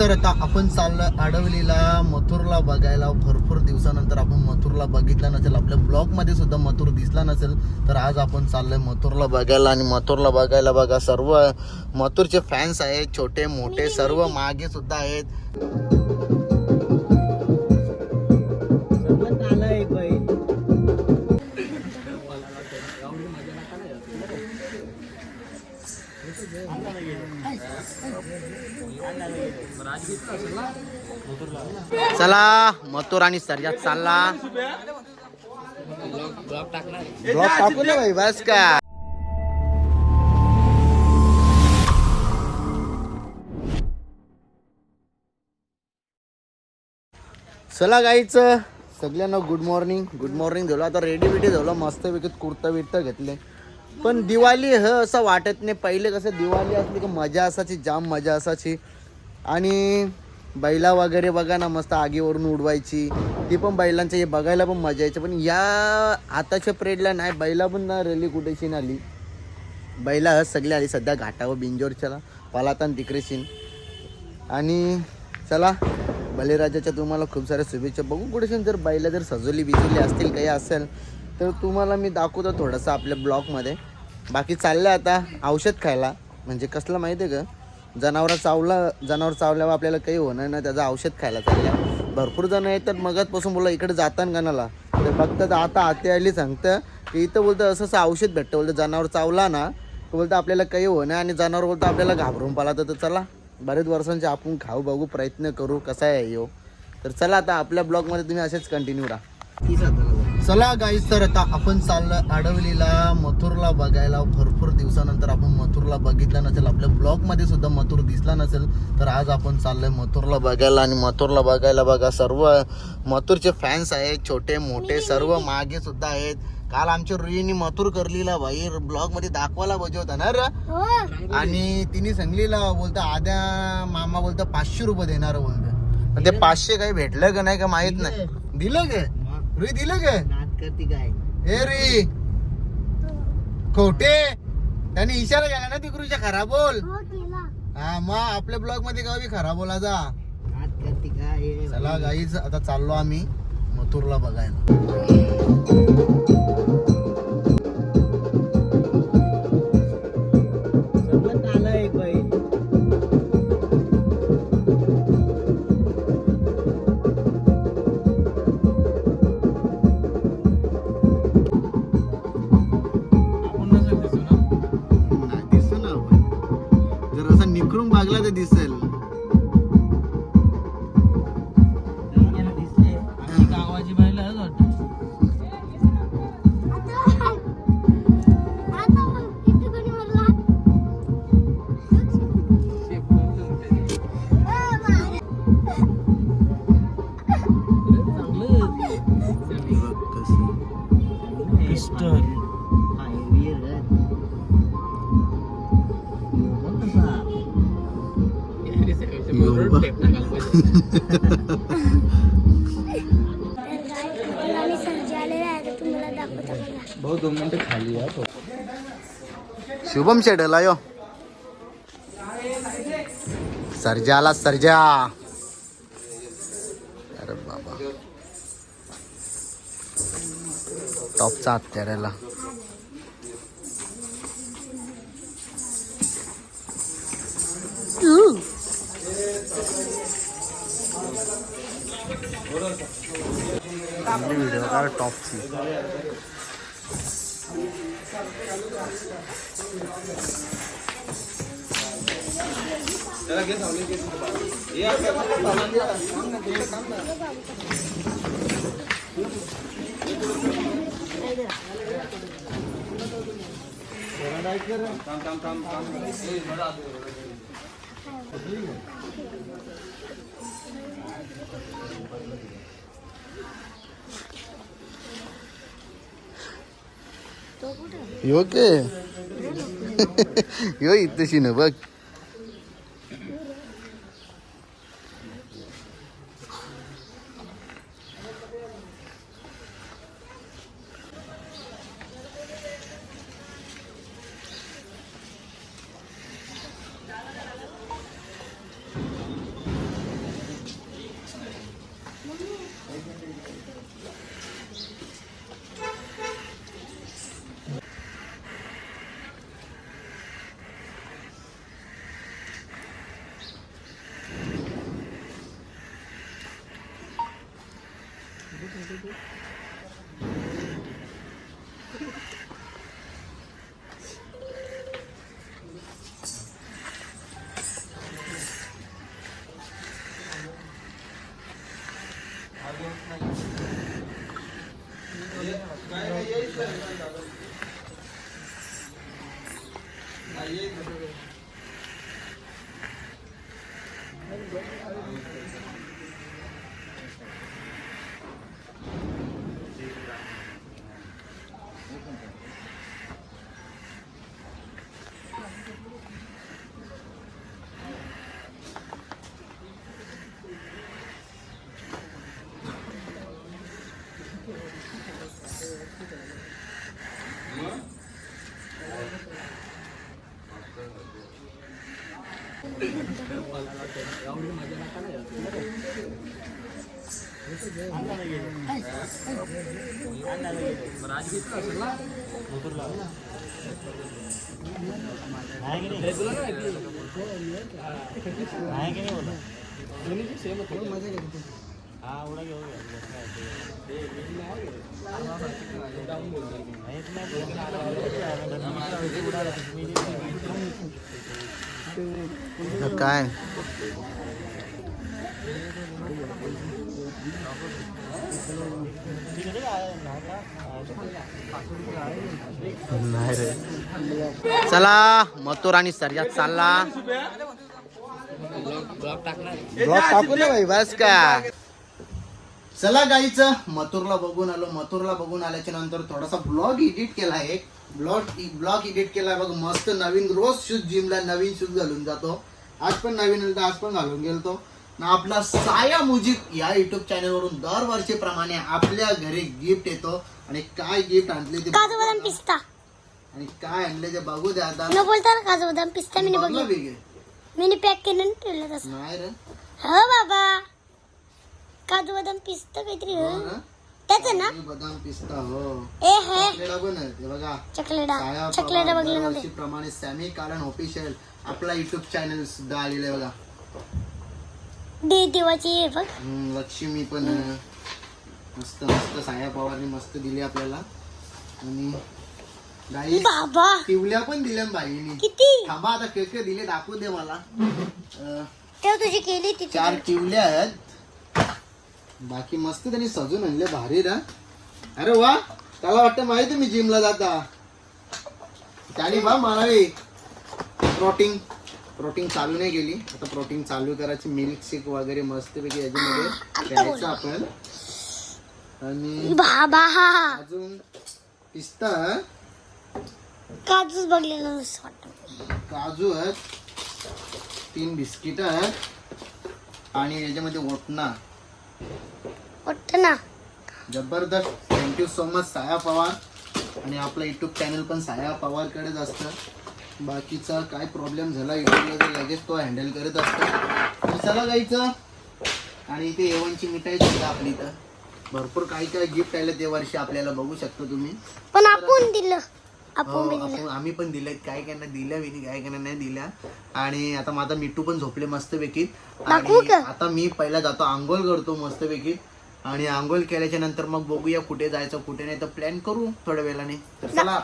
तर आता आपण चाललोय आडवलीला मथुरला बघायला. भरपूर दिवसानंतर आपण मथुरला बघितलं नसेल. आपल्या ब्लॉगमध्ये सुद्धा मथुर दिसला नसेल. तर आज आपण चाललोय मथुरला बघायला आणि मथुरला बघायला बघा सर्व मथुरचे फॅन्स आहेत छोटे मोठे सर्व मागे सुद्धा आहेत. चला मथुर आणि सर्जात चालला. ब्लॉक टाकू ना भाई बस का? चला गाईच सगळ्यांना गुड मॉर्निंग गुड मॉर्निंग झालो. आता रेडी बिडी झालो. मस्त विकत कुर्ता बिर्ता घेतले. पण दिवाळी ह असं वाटत नाही. पहिले कसं दिवाळी असली की मजा असायची जाम मजा असायची. आणि बैला वगैरे बघा ना मस्त आगीवरून उडवायची. ती पण बैलांच्या हे बघायला पण मजा यायची. पण या आताच्या प्रेडला नाही बैला पण ना रॅली कुठेशी ना आली. बैला हस सगळी आली सध्या घाटावर बिंजोरच्याला पालातान तिकडेशीन आणि चला बलिराजाच्या तुम्हाला खूप साऱ्या शुभेच्छा. बघू कुठेशीन जर बैला जर सजवली बिजवली असतील काही असेल तर तुम्हाला मी दाखवतो थोडंसं आपल्या ब्लॉगमध्ये. बाकी चाललं आता औषध खायला. म्हणजे कसलं माहिती आहे का? जनावर चावला जनावर चावल्यावर आपल्याला काही होणार नाही त्याचं औषध खायला चालल्या. भरपूर जण आहेत तर मगतपासून बोला इकडे जाताना गणाला. तर फक्त आता आते आली सांगतं की इथं बोलतं असं असं औषध भेटतं. बोलतं जनावर चावला ना तर बोलतं आपल्याला काही होणार आणि जनावर बोलतं आपल्याला घाबरून पाला तर चला बरेच वर्षांचे आपण खाऊ बघू प्रयत्न करू कसा आहे यो. तर चला आता आपल्या ब्लॉगमध्ये तुम्ही असेच कंटिन्यू राहा. चला गाईस तर आता आपण चाललोय आडवलीला मथुरला बघायला. भरपूर दिवसानंतर आपण मथुरला बघितलं नसेल. आपल्या ब्लॉगमध्ये सुद्धा मथुर दिसला नसेल. तर आज आपण चाललोय मथुरला बघायला आणि मथुरला बघायला बघा सर्व मथुरचे फॅन्स आहेत छोटे मोठे सर्व मागे सुद्धा आहेत. काल आमच्या रुईनी मथुर करलीला भाई. ब्लॉगमध्ये दाखवायला पाहिजे होता ना रे? आणि तिने सांगलीला बोलता आद्या मामा बोलता पाचशे रुपये देणार बोलतं. पण ते पाचशे काही भेटलं का नाही का माहीत नाही. दिलं गे रुई दिलं गे करते काय? रे. खोटे. त्याने इशारा केला ना तिकडूच्या खरा बोल हा मग आपल्या ब्लॉगमध्ये गावी खरा बोला जा नाद करते काय? चला गाईच आता चाललो आम्ही मथुरला बघायला. जर असं बागला तर दिसेल. भाऊ दोन मिनिटं खाली या शुभम शेडला यो सर्जा आला सर्जा अरे बाबा टॉपचा हत्याराला व्हिडिओ काढ टॉपची यो के यो इथशी ना बघ Thank you. मजा काय? नाही रे. चला मथुर आणि सर्जात चालला. ब्लॉग टाकू ना भाई बस का? चला गाईच मथुरला बघून आलो. मथुरला बघून आल्याच्यानंतर थोडासा ब्लॉग एडिट केला एक ब्लॉग ब्लॉग एडिट केला बघ मस्त नवीन रोज शूज जिमला नवीन शूज घालून जातो. आज पण नवीन आज पण घालून गेलतो. ना आपला साया मुजिब या युट्यूब चॅनल वरून दरवर्षीप्रमाणे आपल्या घरी गिफ्ट येतो. आणि काय गिफ्ट आणले ते काजू बदाम पिस्ता. आणि काय आणले ते बघू द्या आता. न बोलता ना काजू बदाम पिस्ता मी वेगळे. मी पॅक केलं नाही रे. हो बाबा. बदाम पिस्ता काहीतरी हो? ना? त्याच ना? काजू, बदाम पिस्ता हो. ए हे. चॉकलेट आहे बघा. चॉकलेटा. साया चॉकलेटा बघलं नव्हते प्रमाणे सॅमी कारण ऑफिशियल आपला युट्यूब चॅनल सुद्धा आलेला आहे बघा. दे देवाची हे बघ. हम्म, लक्ष्मी पण आहे. मस्त मस्त साया पवारने मस्त दिली आपल्याला. आणि गाई बाबा. टिवल्या पण दिल्या बाईनी. किती? थांबा आता के के दिले दाखवू दे मला. अं, तेव्हा तुझी केली तिथे चार टिवल्या आहेत. बाकी मस्त त्यांनी सजून आणले भारी ना. अरे वा त्याला वाटतं माहिती मी जिमला जाता. त्याने बा म्हणावी प्रोटीन प्रोटीन चालू नाही केली आता प्रोटीन चालू करायची मिल्क शेक वगैरे मस्तपैकी याच्यामध्ये प्यायचं आपण. आणि अजून पिस्ता. काजूच बघलेलं असं वाटतं. काजू आहेत. तीन बिस्किट आहेत. आणि याच्यामध्ये ओटणा वाटतं ना. जबरदस्त. थँक्यू सो मच साया पवार. आणि आपलं युट्यूब चॅनल पण साया पवारकडेच असतं. बाकीचा काय प्रॉब्लेम झाला युट्यूबला तर लगेच तो हँडल करत असतो. तर चला जायचं. आणि इथे एवनची मिठाई सुद्धा आपली इथं. भरपूर काही काही गिफ्ट आले ते वर्षी आपल्याला बघू शकता तुम्ही. पण आपण दिलं. हो, आपण आम्ही पण दिले काय कायांना दिल्या विनी काय कायांना नाही दिल्या. आणि आता माझा मिट्टू पण झोपले मस्तपैकी दाखवू आणि का? आता मी पहिला जातो आंघोळ करतो मस्तपैकी आणि आंघोळ केल्याच्यानंतर मग बघूया कुठे जायचं कुठे नाही तर प्लॅन करू थोड्या वेळाने. तर चला.